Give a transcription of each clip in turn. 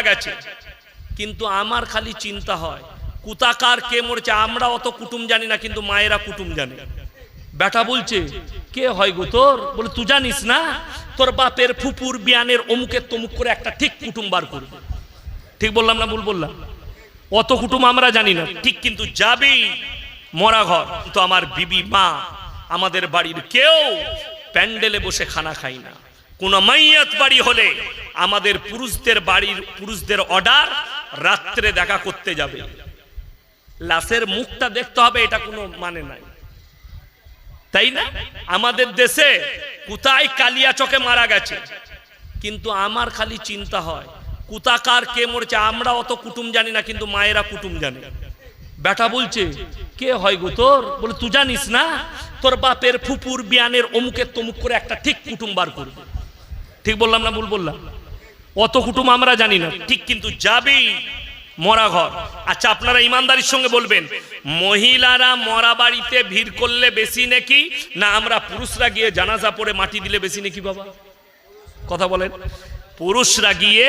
মারা গেছে। কিন্তু আমার খালি চিন্তা হয়, কুতাকার কে মরেছে, আমরা অত কুটুম জানি না, কিন্তু মায়েরা কুটুম জানে। বেটা বলছে, কে হয় গো তোর? বলে, তুই জানিস না, তোর বাপের ফুপুর বিয়ানের অমুকের তমুক করে একটা ঠিক কুটুম বার করবে। ঠিক বললাম না, ভুল বললাম? অত কুটুম আমরা জানি না, ঠিক কিন্তু যাবি মরা ঘর। তো আমার বিবি মা, আমাদের বাড়ির কেউ প্যান্ডেলে বসে খানা খাই না। কোন মাইয়াত বাড়ি হলে আমাদের পুরুষদের বাড়ির পুরুষদের অর্ডার রাত্রে দেখা করতে যাবে। লাশের মুখটা দেখতে হবে, এটা কোনো মানে নাই। তাই না? আমাদের দেশে কোথায় কালিয়া চকে মারা গেছে? কিন্তু আমার খালি চিন্তা হয় কুতাকার কে মরেছে? আমরা অত কুটুম জানি না, কিন্তু মায়েরা কুটুম জানে। বেটা বলছে, কে হয় গো তোর? বলে, তুই জানিস না, তোর বাপের ফুপুর, বিয়ানের অমুকের তমুক করে একটা ঠিক কুটুম বার করবে। ঠিক বললাম না ভুল বললাম? অত কুটুম আমরা জানি না। ঠিক কিন্তু যাবি মরা ঘর। আচ্ছা আপনারা ইমানদারির সঙ্গে বলবেন, মহিলারা মরা বাড়িতে ভিড় করলে বেশি নাকি? না, আমরা পুরুষরা গিয়ে জানাজা পড়ে মাটি দিলে বেশি নাকি বাবা? কথা বলেন। পুরুষরা গিয়ে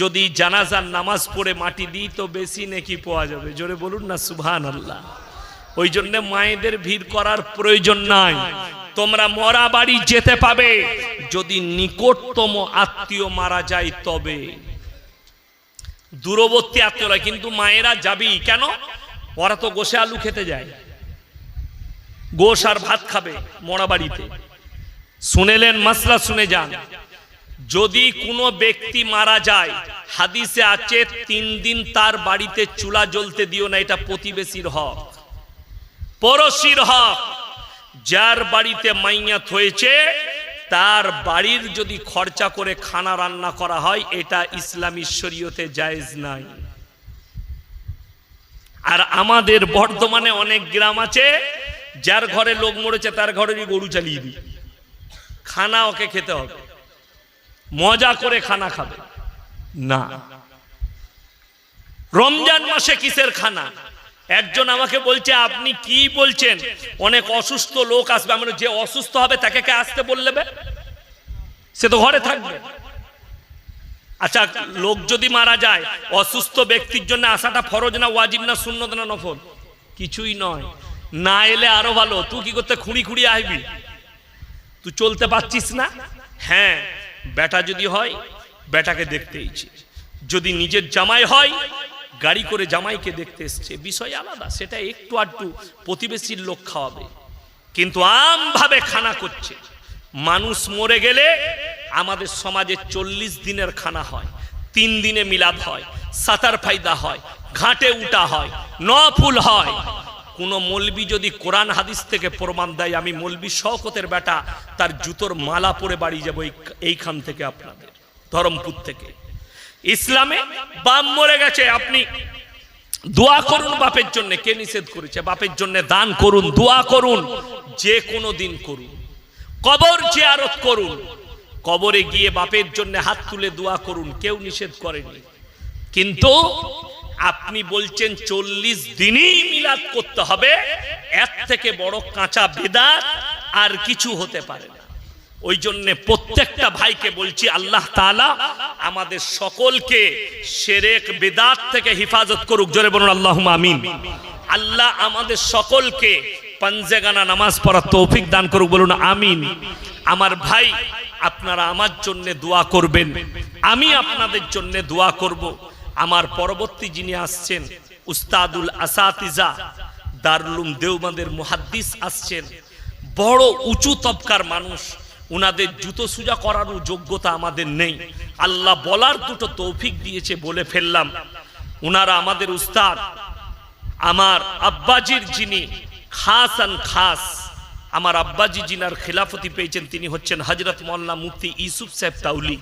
যদি জানাজার নামাজ পড়ে মাটি দিই তো বেশি নাকি পাওয়া যাবে? জোরে বলুন না সুবহান আল্লাহ ওই জন্য মায়েদের ভিড় করার প্রয়োজন নাই। তোমরা মরা বাড়ি যেতে পাবে। যদি নিকটতম আত্মীয় মারা যায় তবে। দূরবর্তী আত্মীয়রা কিন্তু মায়েরা যাবি কেন? ওরা তো গোসে আলু খেতে যায়। গোস আর ভাত খাবে মরা বাড়িতে। শুনেলেন, মাসলা শুনে যান। যদি কোনো ব্যক্তি মারা যায়, হাদিসে আছে, তিন দিন তার বাড়িতে চুলা জ্বলতে দিও না, এটা প্রতিবেশীর হক। পড়শির হক। যার বাড়িতে মাইয়াত হয়েছে, তার বাড়ির যদি খরচা করে খানা রান্না করা হয়, এটা ইসলামী শরীয়তে জায়েজ নাই। আর আমাদের বর্তমানে অনেক গ্রাম আছে, যার ঘরে লোক মরেছে, তার ঘরেরই গরু চালিয়ে দিই। খানা ওকে খেতে হবে। মজা করে খানা খাবে। না। রমজান মাসে কিসের খানা? একজন আমাকে বলছে, আপনি কি বলছেন? অনেক অসুস্থ লোক আসবে। আমরা যে অসুস্থ হবে তাকে কে আসতে বললে? সে তো ঘরে থাকবে। আচ্ছা লোক যদি মারা যায়, অসুস্থ ব্যক্তির জন্য আসাটা ফরজ না ওয়াজিব না সুন্নত না নফল? কিছুই নয়। না এলে আরও ভালো। তুই কি করতে খুঁড়ি খুঁড়ি আসবি? তুই চলতে পারছিস না? হ্যাঁ বেটা যদি হয় বেটাকে দেখতে ইচ্ছে। যদি নিজের জামাই হয় গাড়ি করে জামাইকে দেখতে এসছে। বিষয় আলাদা, সেটা একটু আধটু প্রতিবেশীর লোক খাওয়াবে। কিন্তু আমভাবে খানা করছে। মানুষ মরে গেলে আমাদের সমাজে চল্লিশ দিনের খানা হয়, তিন দিনে মিলাদ হয়, সাতার ফায়দা হয়, ঘাটে উঠা হয়, নফুল হয়। কোন মলবি যদি কোরআন হাদিস থেকে প্রমাণ দেয়, আমি মলবি শওকতের বেটা, তার জুতোর মালা পরে বাড়ি যাব এইখান থেকে আপনাদের, ধরমপুর থেকে। ইসলামে বাপ মরে গেছে, আপনি দোয়া করুন বাপের জন্য, কে নিষেধ করেছে? বাপের জন্য দান করুন, দোয়া করুন, যে কোনো দিন করুন। কবর জিয়ারত করুন। কবরে গিয়ে বাপের জন্য হাত তুলে দোয়া করুন, কেউ নিষেধ করেনি। কিন্তু আপনি বলছেন চল্লিশ দিনই মিলাদ করতে হবে, এর থেকে বড় কাঁচা বেদাত আর কিছু হতে পারে না। ওই জন্য প্রত্যেকটা ভাইকে বলছি, আল্লাহ তাআলা আমাদের সকলকে সেরেক বেদাত থেকে হেফাজত করুক। জোরে বলুন আল্লাহ আমিন। আল্লাহ আমাদের সকলকে পাঞ্জেগানা নামাজ পড়ার তৌফিক দান করুক, বলুন, আমিন। আমার ভাই, আপনারা আমার জন্য দোয়া করবেন। আমি আপনাদের জন্য দোয়া করব। আমার পরবর্তী যিনি আসছেন, উস্তাদুল আসাতিজা দারুলুম দেওবাদের মুহাদ্দিস আসছেন। বড় উঁচু তবকার মানুষ। উনাদের জুতো সুজা করারও যোগ্যতা আমাদের নেই। আল্লাহ বলার দুটো তৌফিক দিয়েছে বলে ফেললাম। উনারা আমাদের উস্তাদ, আমার আব্বাজির যিনি খাস আন খাস, আমার আব্বাজি জিনার খেলাফতি পেয়েছেন, তিনি হচ্ছেন হজরত মোল্লা মুফতি ইউসুফ সাহেব তাউলি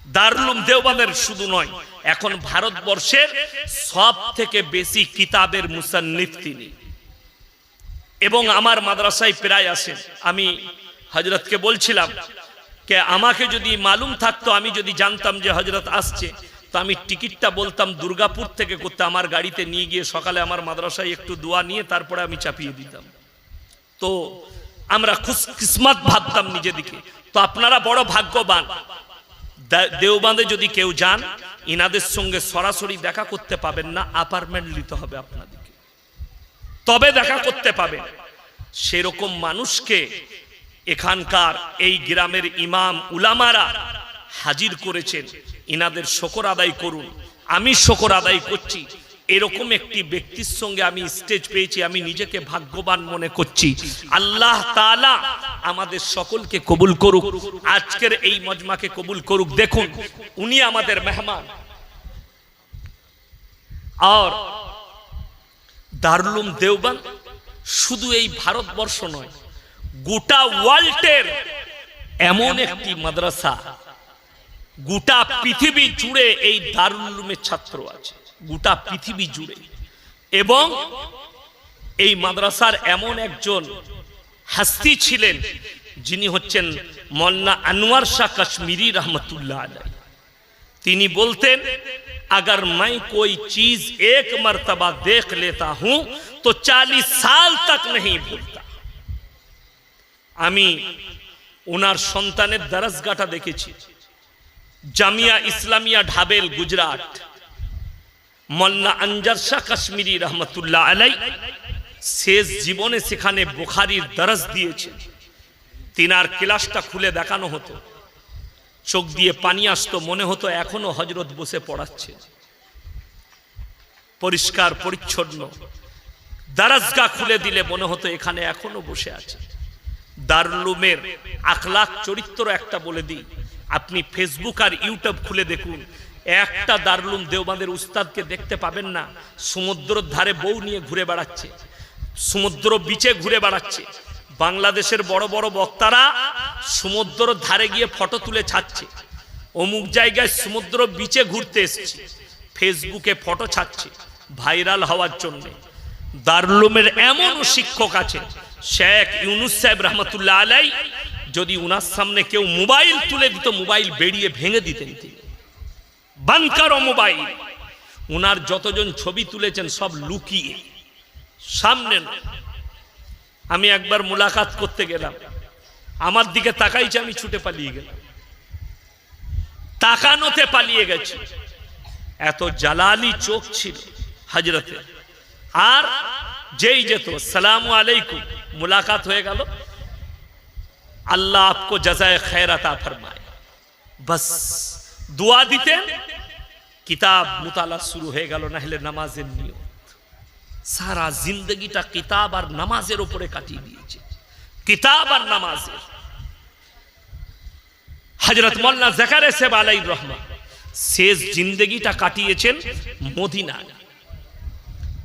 দারুলুম দেওবানের শুধু নয়, এখন ভারতবর্ষের সব থেকে বেশি কিতাবের মুসান্নিফ তিনি। এবং আমার মাদ্রাসায় প্রায় আসেন। আমি হজরতকে বলছিলাম কে, আমাকে যদি মালুম থাকতো, আমি যদি জানতাম যে হজরত আসছে, তো আমি টিকিটটা বলতাম দুর্গাপুর থেকে করতে, আমার গাড়িতে নিয়ে গিয়ে সকালে আমার মাদ্রাসায় একটু দোয়া নিয়ে তারপরে আমি চাপিয়ে দিতাম। তো আমরা কিসমত ভাবতাম নিজেদিকে তো আপনারা বড় ভাগ্যবান। দেওবাঁধে যদি কেউ যান, ইনাদের সঙ্গে সরাসরি দেখা করতে পাবেন না অ্যাপার্টমেন্ট নিতে হবে আপনাদেরকে। তবে দেখা করতে পাবেন। সেরকম মানুষকে এখানকার এই গ্রামের ইমাম উলামারা হাজির করেছেন। ইনাদের শকর আদায় করুন। আমি শকর আদায় করছি। এরকম একটি ব্যক্তির সঙ্গে আমি স্টেজ পেয়েছি। আমি নিজেকে ভাগ্যবান মনে করছি। আল্লাহ তাআলা আমাদের সকলকে কবুল করুক। আজকের এই মজমাকে কবুল করুক। দেখুন, উনি আমাদের মেহমান। আর দারুলুম দেওবান শুধু এই ভারতবর্ষ নয় গোটা ওয়ার্ল্ডের এমন একটি মাদ্রাসা গোটা পৃথিবী জুড়ে এই দারুল উলুমের ছাত্র আছে গোটা পৃথিবী জুড়ে এবং এই মাদ্রাসার এমন একজন হাস্তি ছিলেন যিনি হচ্ছেন মল্লা আনোয়ার শাহ কাশ্মীরি রহমতুল্লাহ আলাই তিনি বলতেন अगर मैं कोई चीज एक मर्तबा देख लेता हूं तो चालीस साल तक नहीं भूलता আমি ওনার সন্তানের দারাসগাটা দেখেছি। জামিয়া ইসলামিয়া ঢাবেল, গুজরাট। মল্লা আনজার শাহ কাশ্মীরি রহমতুল্লাহ আলাই শেষ জীবনে সেখানে বুখারির দরস দিয়েছে তিনার ক্লাসটা খুলে দেখানো হতো। চোখ দিয়ে পানি আসতো, মনে হতো এখনও হজরত বসে পড়াচ্ছে। পরিষ্কার, পরিচ্ছন্ন। দারাজগা খুলে দিলে মনে হতো এখানে এখনও বসে আছে। দারুলুমের আখলাক চরিত্র একটা বলে দিই। আপনি ফেসবুক আর ইউটিউব খুলে দেখুন। একটা দারুলুম দেওবাঁদের উস্তাদকে দেখতে পাবেন না। সমুদ্রের ধারে বউ নিয়ে ঘুরে বেড়াচ্ছে। সমুদ্র বিচে ঘুরে বেড়াচ্ছে। বাংলাদেশের বড় বড় বক্তারা সমুদ্রের ধারে গিয়ে ফটো তুলে ছাড়ছে। অমুক জায়গায় সমুদ্র বিচে ঘুরতে এসছে। ফেসবুকে ফটো ছাড়ছে। ভাইরাল হওয়ার জন্য। দারুলুমের এমন শিক্ষক আছে শেখ ইউনুস সাহেব রহমতুল্লাহ আলাই যদি উনার সামনে কেউ মোবাইল তুলে দিত, মোবাইল বেরিয়ে ভেঙে দিতেন তিনি। বানকার মোবাইল। উনার যতজন ছবি তুলেছেন সব লুকিয়ে। সামনে আমি একবার মোলাকাত করতে গেলাম। আমার দিকে তাকাইছে, আমি ছুটে পালিয়ে গেলাম। তাকানোতে পালিয়ে গেছি। এত জালালি চোখ ছিল হজরতে। আর যেই যেত সালাম আলাইকুম। মুলাকাত হয়ে গেল। আল্লাহ আপকো জাজায় খেরাতা ফরমায়। বাস, দোয়া দিতেন। কিতাব মুতালা শুরু হয়ে গেল না হলে নামাজের নিয়ম সারা জিন্দগিটা কিতাব আর নামাজের উপরে কাটিয়ে দিয়েছে। কিতাব আর নামাজের। হজরত মোল্লা জাকারে সেব আলাই রহমান শেষ জিন্দগিটা কাটিয়েছেন মদিনায়।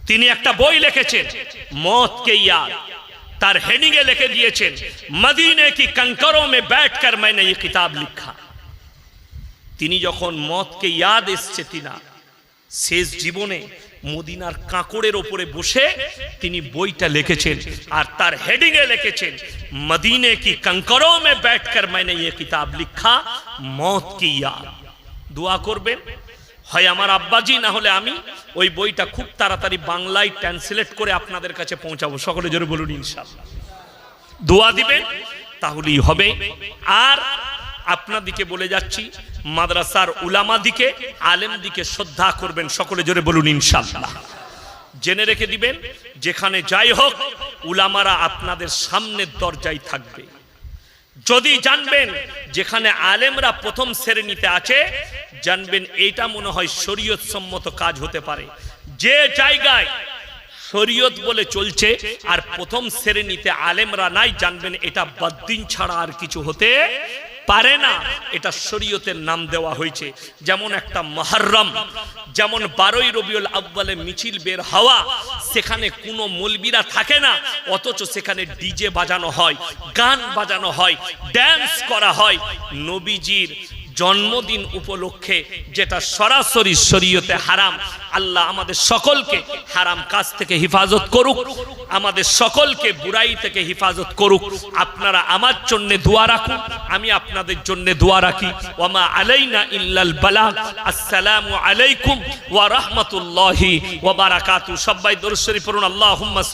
তিনি একটা বই লিখেছেন, মত কে ইয়াদ। তার হেডিংয়ে লিখে দিয়েছেন, মদিনে কি কঙ্করো মে ব্যাট কর মানে এই ইয়ে কিতাব লিখা। তিনি যখন মতকে ইয়াদ এসছে তিনা, শেষ জীবনে মদিনার কাঁকড়ের ওপরে বসে তিনি বইটা লিখেছেন আর তার হেডিংয়ে লিখেছেন, মদিনে কি কঙ্করো মে ব্যাট কর মানে এই ইয়ে কিতাব লিখা, মত কি ইয়াদ। দোয়া করবেন? হয় আমার আব্বাজি, না হলে আমি ওই বইটা খুব তাড়াতাড়ি বাংলায় ট্রান্সলেট করে আপনাদের কাছে পৌঁছাবো। সকলে জোরে বলুন, ইনশাআল্লাহ। দোয়া দিবেন, তাহলেই হবে। আর আপনাদিকে বলে যাচ্ছি, মাদ্রাসার উলামা দিকে, আলেম দিকে শ্রদ্ধা করবেন, সকলে জোরে বলুন, ইনশাআল্লাহ। জেনে রেখে দিবেন, যেখানে যাই হোক, উলামারা আপনাদের সামনের দরজায় থাকবে। যদি জানবেন যেখানে আলেমরা প্রথম শ্রেণীতে আছে, জানবেন এইটা মনে হয় শরীয়ত সম্মত কাজ হতে পারে। যে জায়গায় শরীয়ত বলে চলছে আর প্রথম শ্রেণীতে আলেমরা নাই, জানবেন এটা বদ্দিন ছাড়া আর কিছু হতে পারে না। এটা শরীয়তের নাম দেওয়া হয়েছে। যেমন একটা মহরম, যেমন বারোই রবিউল আব্বালে মিছিল বের হওয়া সেখানে কোনো মলবিরা থাকে না, অথচ সেখানে ডিজে বাজানো হয়, গান বাজানো হয় ড্যান্স করা হয়। নবীজির জন্মদিন উপলক্ষে যেটা সরাসরি শরীয়তে হারাম, আল্লাহ আমাদের সকলকে হারাম কাজ থেকে হেফাজত করুক, আমাদের সকলকে বুড়াই থেকে হেফাজত করুক। আপনারা আমার জন্য দোয়া রাখুন, আমি আপনাদের জন্য দোয়া রাখি। ওমা আলাইনা ইল্লাল বালাগ আসসালামু আলাইকুম ওয়া রাহমাতুল্লাহি ওয়া বারাকাতু। সবাই দরুদ শরীফ পড়ুন, আল্লাহুম্মা